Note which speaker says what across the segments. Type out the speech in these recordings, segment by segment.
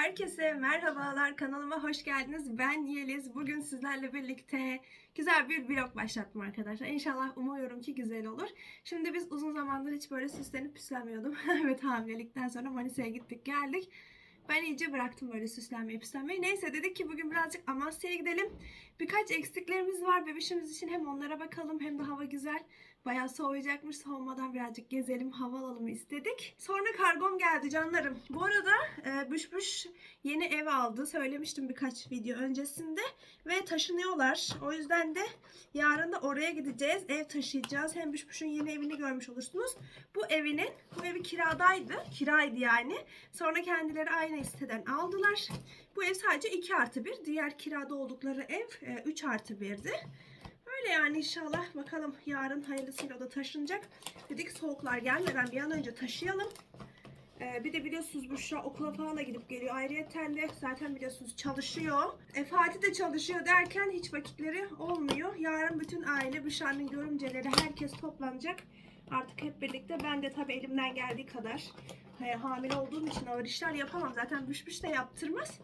Speaker 1: Herkese merhabalar kanalıma hoş geldiniz. Ben Yeliz. Bugün sizlerle birlikte güzel bir vlog başlattım arkadaşlar. İnşallah umuyorum ki güzel olur. Şimdi biz uzun zamandır hiç böyle süslenip püslenmiyordum. evet hamilelikten sonra Manisa'ya gittik geldik. Ben iyice bıraktım böyle süslenmeyi püslenmeyi. Neyse dedik ki bugün birazcık Amasya'ya gidelim. Birkaç eksiklerimiz var bebişimiz için hem onlara bakalım hem de hava güzel. Bayağı soğuyacakmış. Soğumadan birazcık gezelim, hava alalım istedik. Sonra kargom geldi canlarım. Bu arada e, Büş Büş yeni ev aldı. Söylemiştim birkaç video öncesinde. Ve taşınıyorlar. O yüzden de yarın da oraya gideceğiz. Ev taşıyacağız. Hem Büş Büş'ün yeni evini görmüş olursunuz. Bu evinin, bu evi kiradaydı. Kiraydı yani. Sonra kendileri aynı siteden aldılar. Bu ev sadece 2 artı 1. Diğer kirada oldukları ev e, 3 artı 1'di. Öyle yani inşallah bakalım yarın hayırlısıyla da taşınacak. Dedik soğuklar gelmeden bir an önce taşıyalım. Ee, bir de biliyorsunuz Büşra okula falan da gidip geliyor. Ayrıyeten de zaten biliyorsunuz çalışıyor. E, Fatih de çalışıyor derken hiç vakitleri olmuyor. Yarın bütün aile Büşra'nın görümceleri herkes toplanacak. Artık hep birlikte ben de tabii elimden geldiği kadar e, hamile olduğum için ağır işler yapamam. Zaten Büş Büş de yaptırmaz.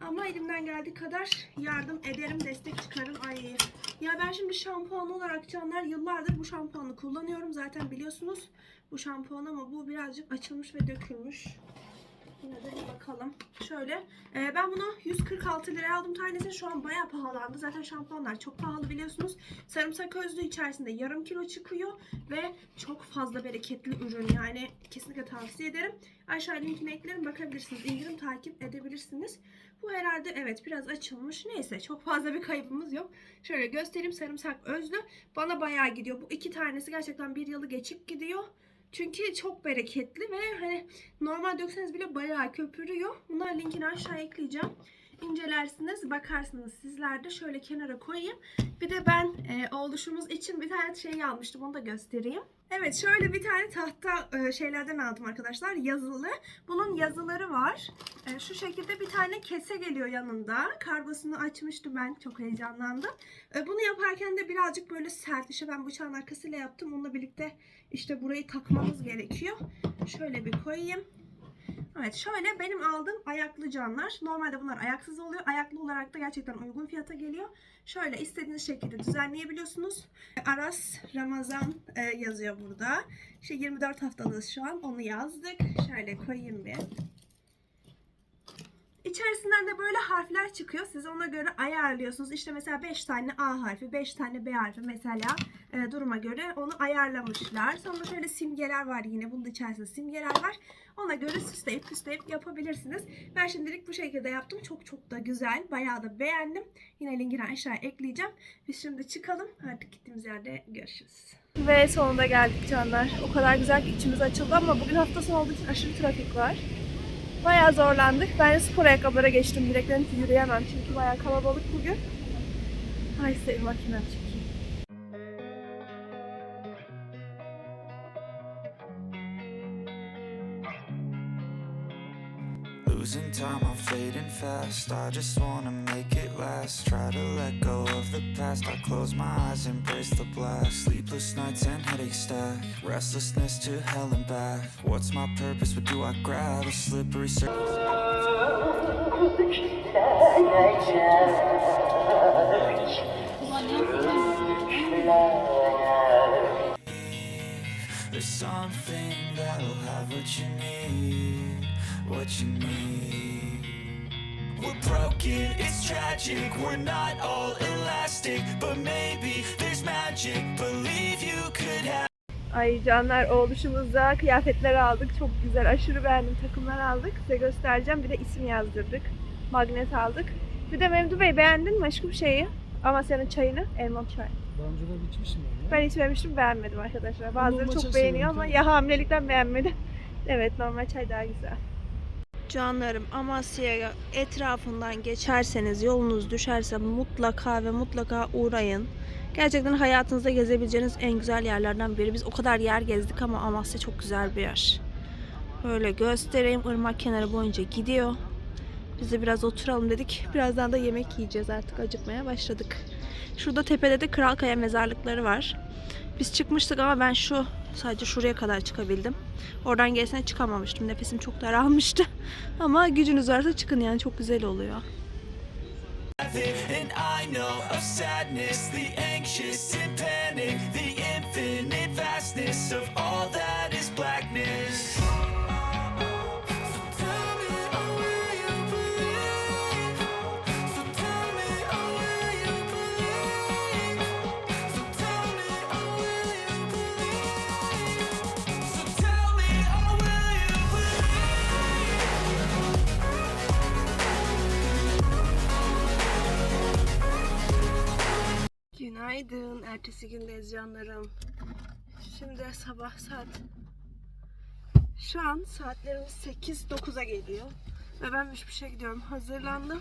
Speaker 1: Ama elimden geldiği kadar yardım ederim, destek çıkarım. Ay ya ben şimdi şampuan olarak canlar yıllardır bu şampuanı kullanıyorum. Zaten biliyorsunuz bu şampuan ama bu birazcık açılmış ve dökülmüş. Yine de bir bakalım. Şöyle. e, ben bunu 146 liraya aldım tanesini. Şu an bayağı pahalandı. Zaten şampuanlar çok pahalı biliyorsunuz. Sarımsak özlüğü içerisinde yarım kilo çıkıyor. Ve çok fazla bereketli ürün. Yani kesinlikle tavsiye ederim. Aşağı linkine eklerim. Bakabilirsiniz. İndirim takip edebilirsiniz. Bu herhalde evet biraz açılmış. Neyse çok fazla bir kaybımız yok. Şöyle göstereyim sarımsak özlü. Bana bayağı gidiyor. Bu iki tanesi gerçekten bir yılı geçip gidiyor. Çünkü çok bereketli ve hani normal dökseniz bile bayağı köpürüyor. Bunlar linkini aşağı ekleyeceğim. İncelersiniz, bakarsınız sizler de şöyle kenara koyayım. Bir de ben e, oluşumuz için bir tane şey almıştım. Onu da göstereyim. Evet şöyle bir tane tahta e, şeylerden aldım arkadaşlar. Yazılı. Bunun yazıları var. E, şu şekilde bir tane kese geliyor yanında. Kargosunu açmıştım ben. Çok heyecanlandım. E, bunu yaparken de birazcık böyle sert. İşte ben bıçağın arkasıyla yaptım. Onunla birlikte işte burayı takmamız gerekiyor. Şöyle bir koyayım. Evet şöyle benim aldığım ayaklı canlar. Normalde bunlar ayaksız oluyor. Ayaklı olarak da gerçekten uygun fiyata geliyor. Şöyle istediğiniz şekilde düzenleyebiliyorsunuz. Aras Ramazan e, yazıyor burada. İşte 24 haftalığız şu an. Onu yazdık. Şöyle koyayım bir. İçerisinden de böyle harfler çıkıyor. Siz ona göre ayarlıyorsunuz. İşte mesela 5 tane A harfi, 5 tane B harfi mesela e, duruma göre onu ayarlamışlar. Sonra şöyle simgeler var yine. Bunun içerisinde simgeler var. Ona göre süsleyip süsleyip yapabilirsiniz. Ben şimdilik bu şekilde yaptım. Çok çok da güzel. Bayağı da beğendim. Yine linkini aşağıya ekleyeceğim. Biz şimdi çıkalım. Artık gittiğimiz yerde görüşürüz. Ve sonunda geldik canlar. O kadar güzel ki içimiz açıldı ama bugün hafta sonu olduğu için aşırı trafik var. Bayağı zorlandık. Ben spor ayakkabılara geçtim. Direkten hiç yürüyemem çünkü bayağı kalabalık bugün. Ay bir makine çekeyim.
Speaker 2: Losing time, I'm fading fast. I just wanna make it last. Try to let go of the past. I close my eyes, embrace the blast. Sleepless nights and headaches stack. Restlessness to hell and back. What's my purpose? What do I grab? A slippery surface. There's something that'll have what you need, what you need. We're broken, it's tragic, we're not all elastic, but maybe there's magic. Believe you could have.
Speaker 1: Ay canlar oluşumuzda kıyafetler aldık. Çok güzel. Aşırı beğendim. Takımlar aldık. Size göstereceğim. Bir de isim yazdırdık. Magnet aldık. Bir de Memdu Bey beğendin mi aşkım şeyi? Amasya'nın çayını. Elmalı çay.
Speaker 3: Daha önce de içmiştim ben ya.
Speaker 1: Ben içmemiştim beğenmedim arkadaşlar. Bazıları
Speaker 3: normal
Speaker 1: çok beğeniyor ama ya hamilelikten beğenmedim. evet normal çay daha güzel. Canlarım Amasya'ya etrafından geçerseniz yolunuz düşerse mutlaka ve mutlaka uğrayın. Gerçekten hayatınızda gezebileceğiniz en güzel yerlerden biri. Biz o kadar yer gezdik ama Amasya çok güzel bir yer. Böyle göstereyim. Irmak kenarı boyunca gidiyor. Biz de biraz oturalım dedik. Birazdan da yemek yiyeceğiz artık. Acıkmaya başladık. Şurada tepede de Kralkaya mezarlıkları var. Biz çıkmıştık ama ben şu Sadece şuraya kadar çıkabildim. Oradan gerisine çıkamamıştım. Nefesim çok daralmıştı. Ama gücünüz varsa çıkın yani çok güzel oluyor.
Speaker 2: And I know of sadness, the anxious and panic, the
Speaker 1: Günaydın. Ertesi gündeyiz canlarım. Şimdi sabah saat şu an saatlerimiz 8-9'a geliyor. Ve ben Büşbüş'e gidiyorum. Hazırlandım.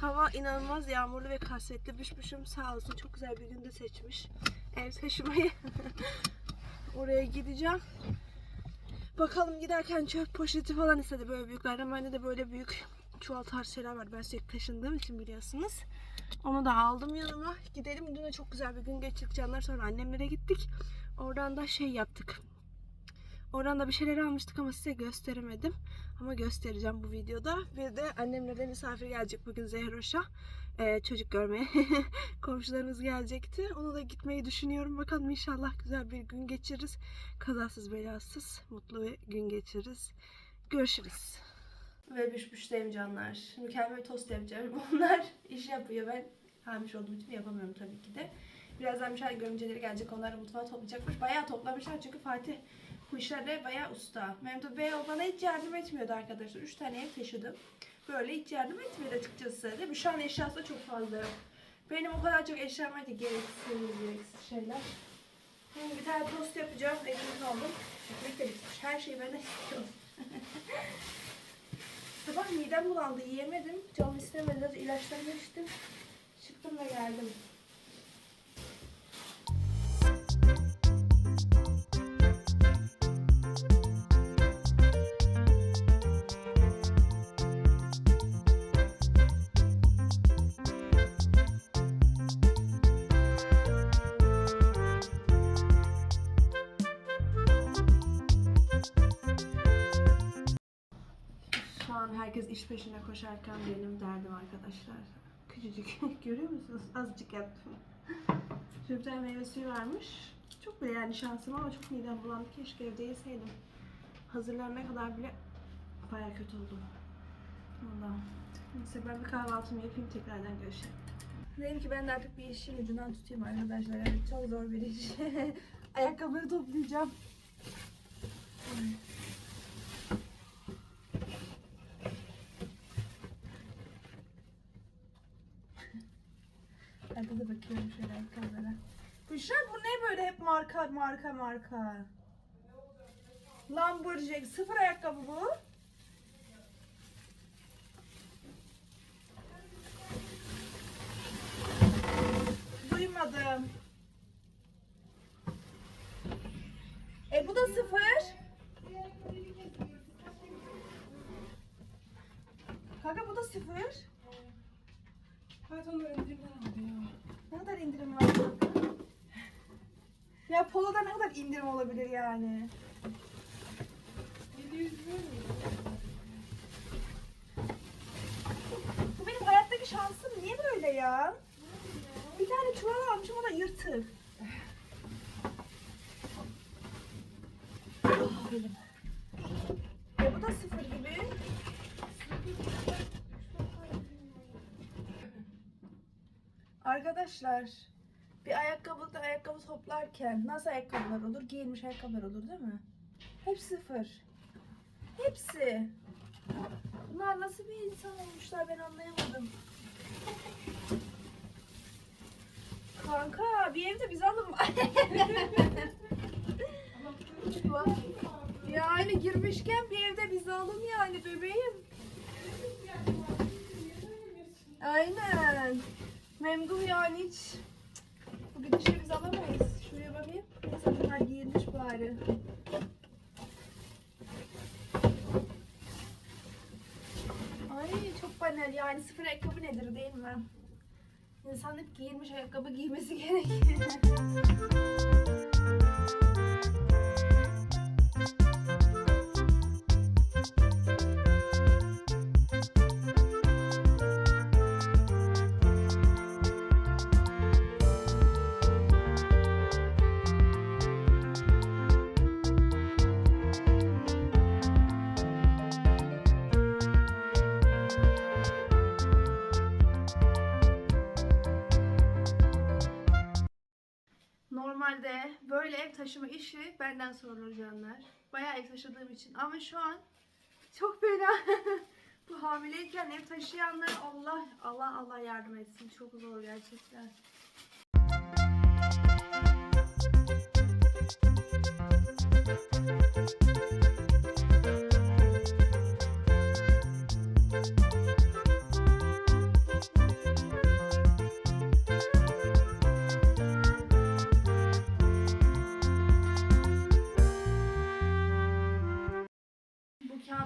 Speaker 1: Hava inanılmaz yağmurlu ve kasvetli. Büşbüş'üm sağ olsun çok güzel bir günde seçmiş. Ev taşımayı. Oraya gideceğim. Bakalım giderken çöp poşeti falan istedi böyle büyüklerden. Bende de böyle büyük çuval tarzı şeyler var. Ben sürekli taşındığım için biliyorsunuz. Onu da aldım yanıma. Gidelim. Dün de çok güzel bir gün geçirdik canlar. Sonra annemlere gittik. Oradan da şey yaptık. Oradan da bir şeyler almıştık ama size gösteremedim. Ama göstereceğim bu videoda. Bir de annemlere misafir gelecek bugün Zehroş'a. Ee, çocuk görmeye. Komşularımız gelecekti. Onu da gitmeyi düşünüyorum. Bakalım inşallah güzel bir gün geçiririz. Kazasız belasız mutlu bir gün geçiririz. Görüşürüz. Ve büşbüşteyim canlar. Mükemmel tost yapacağım. Onlar iş yapıyor. Ben hamile olduğum için yapamıyorum tabii ki de. Birazdan bir şey görümceleri gelecek. Onlar mutfağı toplayacakmış. Bayağı toplamışlar çünkü Fatih bu işlerde bayağı usta. Memduh Bey o bana hiç yardım etmiyordu arkadaşlar. Üç tane ev taşıdım. Böyle hiç yardım etmiyordu açıkçası. Değil mi? Şu an eşyası da çok fazla yok. Benim o kadar çok eşyam var gereksiz, gereksiz şeyler. Şimdi bir tane tost yapacağım. Elimizde oldum. Ekmek de bitmiş. Her şeyi ben de istiyorum. Sabah midem bulandı, yiyemedim. Canım istemedi, biraz ilaçlarımı içtim. Çıktım ve geldim. Herkes iş peşinde koşarken benim derdim arkadaşlar. Küçücük. Görüyor musunuz? Azıcık yaptım. Tane meyve suyu varmış. Çok bile yani şansım ama çok midem bulandı. Keşke evde yeseydim. Hazırlanana kadar bile baya kötü oldum. Valla. Neyse ben bir kahvaltımı yapayım tekrardan görüşelim. Dedim ki ben de artık bir işin ucundan tutayım arkadaşlar. Evet çok zor bir iş. Ayakkabıları toplayacağım. Şöyle ayakkabılara. Büşra bu ne böyle hep marka marka marka? Lamborghini sıfır ayakkabı bu. Duymadım. E bu da sıfır. Kanka bu da sıfır.
Speaker 3: Evet onlar indirimden aldı ya.
Speaker 1: Ne kadar indirim var? Ya Polo'da ne kadar indirim olabilir yani?
Speaker 3: 700 lira mı?
Speaker 1: Bu benim hayattaki şansım niye böyle ya? Bir tane çuval almışım o da yırtık. Ah benim. E bu da sıfır gibi. Arkadaşlar bir ayakkabılıkta ayakkabı toplarken nasıl ayakkabılar olur? Giyilmiş ayakkabılar olur değil mi? Hep sıfır. Hepsi. Bunlar nasıl bir insan olmuşlar ben anlayamadım. Kanka bir evde biz alın. yani girmişken bir evde biz alın yani bebeğim. Aynen. Memduh yani hiç bu gidişle biz alamayız. Şuraya bakayım. Neyse bunlar giyilmiş bari. Ay çok banal yani sıfır ayakkabı nedir değil mi? İnsan hep giyilmiş ayakkabı giymesi gerekir. böyle ev taşıma işi benden sorulur canlar. Bayağı ev taşıdığım için. Ama şu an çok fena. Bu hamileyken ev taşıyanlara Allah Allah Allah yardım etsin. Çok zor gerçekten.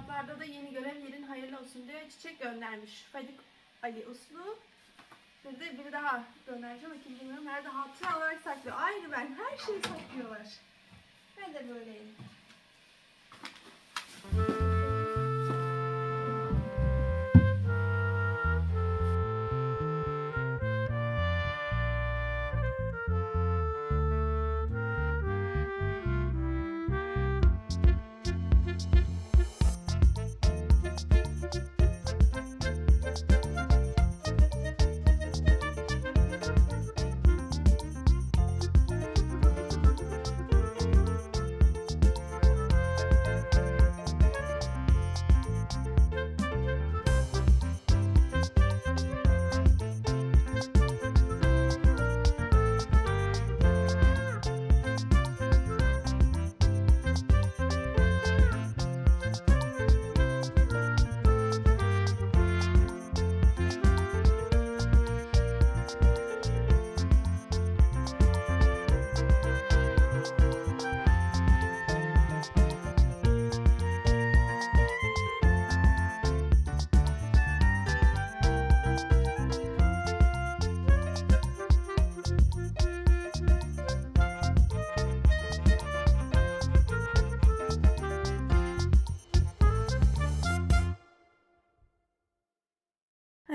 Speaker 1: Bu kağıtlarda da yeni görev yerin hayırlı olsun diye çiçek göndermiş. Fadik Ali Uslu. Bir de biri daha göndermiş ama kim bilmiyorum. Nerede hatıra olarak saklıyor. Aynı ben. Her şeyi saklıyorlar. Ben de böyleyim.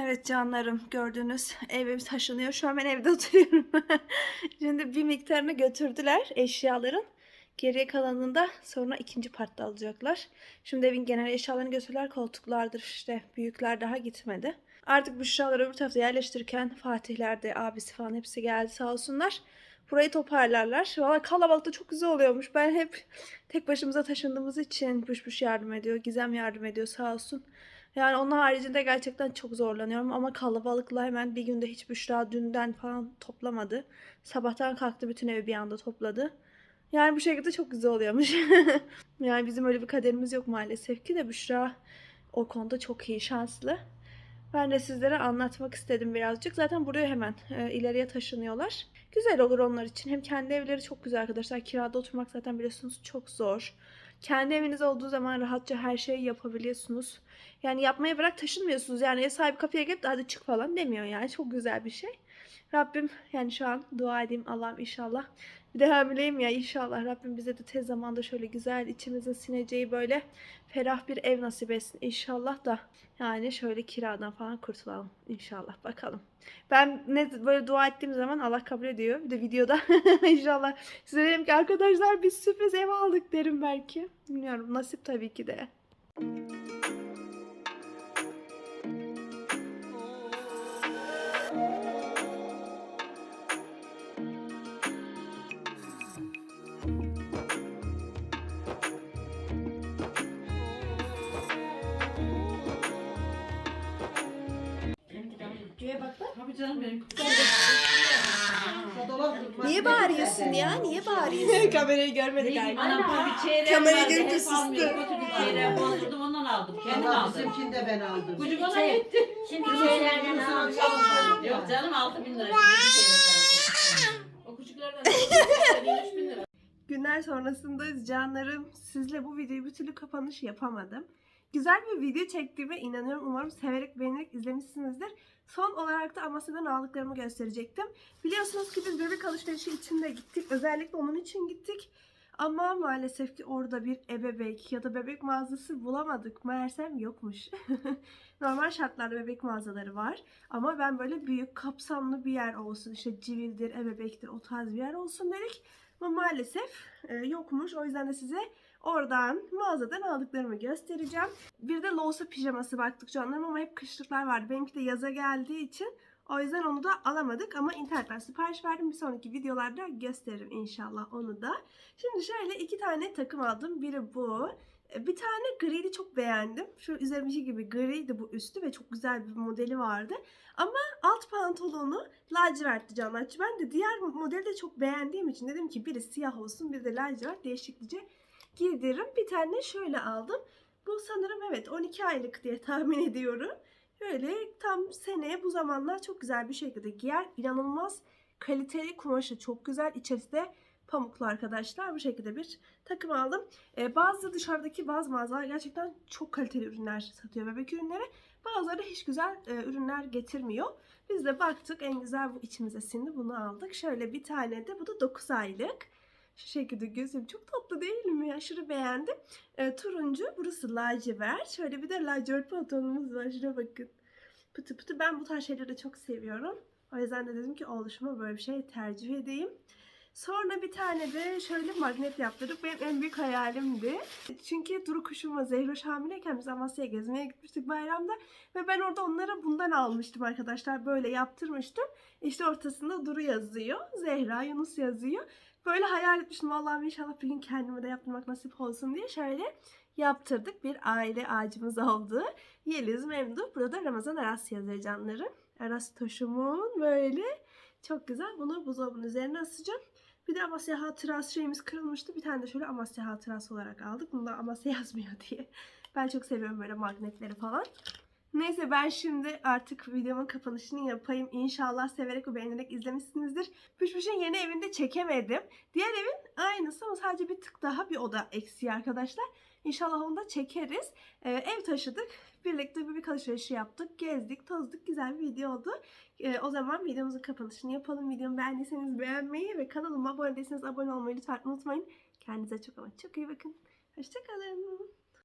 Speaker 1: Evet canlarım gördünüz evim taşınıyor. Şu an ben evde oturuyorum. Şimdi bir miktarını götürdüler eşyaların. Geriye kalanını da sonra ikinci partta alacaklar. Şimdi evin genel eşyalarını götürdüler. Koltuklardır işte büyükler daha gitmedi. Artık Büşralar öbür tarafta yerleştirirken Fatihler de abisi falan hepsi geldi sağ olsunlar. Burayı toparlarlar. Valla kalabalık da çok güzel oluyormuş. Ben hep tek başımıza taşındığımız için Büş Büş yardım ediyor. Gizem yardım ediyor sağ olsun. Yani onun haricinde gerçekten çok zorlanıyorum ama kalabalıkla hemen bir günde hiç Büşra dünden falan toplamadı. Sabahtan kalktı bütün evi bir anda topladı. Yani bu şekilde çok güzel oluyormuş. yani bizim öyle bir kaderimiz yok maalesef ki de Büşra o konuda çok iyi, şanslı. Ben de sizlere anlatmak istedim birazcık. Zaten buraya hemen e, ileriye taşınıyorlar. Güzel olur onlar için. Hem kendi evleri çok güzel arkadaşlar. Kirada oturmak zaten biliyorsunuz çok zor. Kendi eviniz olduğu zaman rahatça her şeyi yapabiliyorsunuz. Yani yapmaya bırak taşınmıyorsunuz. Yani ev sahibi kapıya gelip hadi çık falan demiyor yani. Çok güzel bir şey. Rabbim yani şu an dua edeyim Allah'ım inşallah. Bir de ya inşallah Rabbim bize de tez zamanda şöyle güzel içimizin sineceği böyle ferah bir ev nasip etsin inşallah da yani şöyle kiradan falan kurtulalım inşallah bakalım. Ben ne böyle dua ettiğim zaman Allah kabul ediyor. Bir de videoda inşallah size derim ki arkadaşlar biz sürpriz ev aldık derim belki. Bilmiyorum nasip tabii ki de.
Speaker 3: Tabii canım benim.
Speaker 1: Niye bağırıyorsun ya? Niye bağırıyorsun? Kamerayı görmedik
Speaker 4: Anam bir çeyreğim
Speaker 1: Kamerayı
Speaker 4: vardı,
Speaker 1: görünce
Speaker 4: hep
Speaker 1: sustu.
Speaker 4: almıyor. Çeyreğim bozdurdum ondan aldım. Kendim
Speaker 5: Allah
Speaker 4: aldım.
Speaker 5: bizimkini de ben aldım.
Speaker 4: Gücü bana yetti.
Speaker 6: Şimdi şeylerden alacağım.
Speaker 4: Yok canım 6 bin lira. Çeyrek aldım. O küçüklerden 3 bin lira.
Speaker 1: Günler sonrasındayız canlarım. Sizle bu videoyu bir türlü kapanış yapamadım. Güzel bir video çektiğime inanıyorum. Umarım severek beğenerek izlemişsinizdir. Son olarak da Amasya'dan aldıklarımı gösterecektim. Biliyorsunuz ki biz bebek alışverişi için de gittik. Özellikle onun için gittik. Ama maalesef ki orada bir ebebek ya da bebek mağazası bulamadık. Meğersem yokmuş. Normal şartlarda bebek mağazaları var. Ama ben böyle büyük kapsamlı bir yer olsun. işte civildir, ebebektir o tarz bir yer olsun dedik. Ama maalesef e, yokmuş. O yüzden de size oradan mağazadan aldıklarımı göstereceğim. Bir de Loğusa pijaması baktık canlarım ama hep kışlıklar vardı. Benimki de yaza geldiği için O yüzden onu da alamadık ama internetten sipariş verdim. Bir sonraki videolarda gösteririm inşallah onu da. Şimdi şöyle iki tane takım aldım. Biri bu. E, Bir tane griydi çok beğendim. Şu üzerimdeki gibi griydi bu üstü ve çok güzel bir modeli vardı. Ama alt pantolonu lacivertti canlar. Ben de diğer modeli de çok beğendiğim için dedim ki biri siyah olsun biri de lacivert değişiklice giydiririm. Bir tane şöyle aldım. Bu sanırım evet 12 aylık diye tahmin ediyorum. Böyle tam seneye bu zamanlar çok güzel bir şekilde giyer. İnanılmaz kaliteli kumaşı çok güzel. İçerisi de pamuklu arkadaşlar. Bu şekilde bir takım aldım. Ee, bazı dışarıdaki bazı mağazalar gerçekten çok kaliteli ürünler satıyor bebek ürünleri. Bazıları hiç güzel e, ürünler getirmiyor. Biz de baktık en güzel bu içimize sindi bunu aldık. Şöyle bir tane de bu da 9 aylık. Şu şekilde gözüm çok tatlı değil mi? Aşırı beğendim. E, turuncu burası lacivert. Şöyle bir de lacivert pantolonumuz var. Şuna bakın. Pıtı pıtı ben bu tarz şeyleri çok seviyorum. O yüzden de dedim ki oluşuma böyle bir şey tercih edeyim. Sonra bir tane de şöyle magnet yaptırdık. Benim en büyük hayalimdi. Çünkü Duru kuşum ve Zehroş hamileyken biz Amasya'ya gezmeye gitmiştik bayramda. Ve ben orada onlara bundan almıştım arkadaşlar. Böyle yaptırmıştım. İşte ortasında Duru yazıyor. Zehra, Yunus yazıyor. Böyle hayal etmiştim. Allah'ım inşallah bir gün kendime de yaptırmak nasip olsun diye şöyle yaptırdık. Bir aile ağacımız oldu. Yeliz, Memduh. Burada Ramazan Aras yazıyor canlarım. Aras Toşum'un böyle çok güzel. Bunu buzdolabının üzerine asacağım. Bir de Amasya hatırası şeyimiz kırılmıştı. Bir tane de şöyle Amasya hatırası olarak aldık. Bunda Amasya yazmıyor diye. Ben çok seviyorum böyle magnetleri falan. Neyse ben şimdi artık videomun kapanışını yapayım. İnşallah severek ve beğenerek izlemişsinizdir. Püşpüş'ün yeni evinde çekemedim. Diğer evin aynısı ama sadece bir tık daha bir oda eksiği arkadaşlar. İnşallah onu da çekeriz. Ee, ev taşıdık. Birlikte bir alışverişi yaptık. Gezdik, tozduk. Güzel bir video oldu. Ee, o zaman videomuzun kapanışını yapalım. Videomu beğendiyseniz beğenmeyi ve kanalıma abone değilseniz abone olmayı lütfen unutmayın. Kendinize çok ama çok iyi bakın. Hoşçakalın.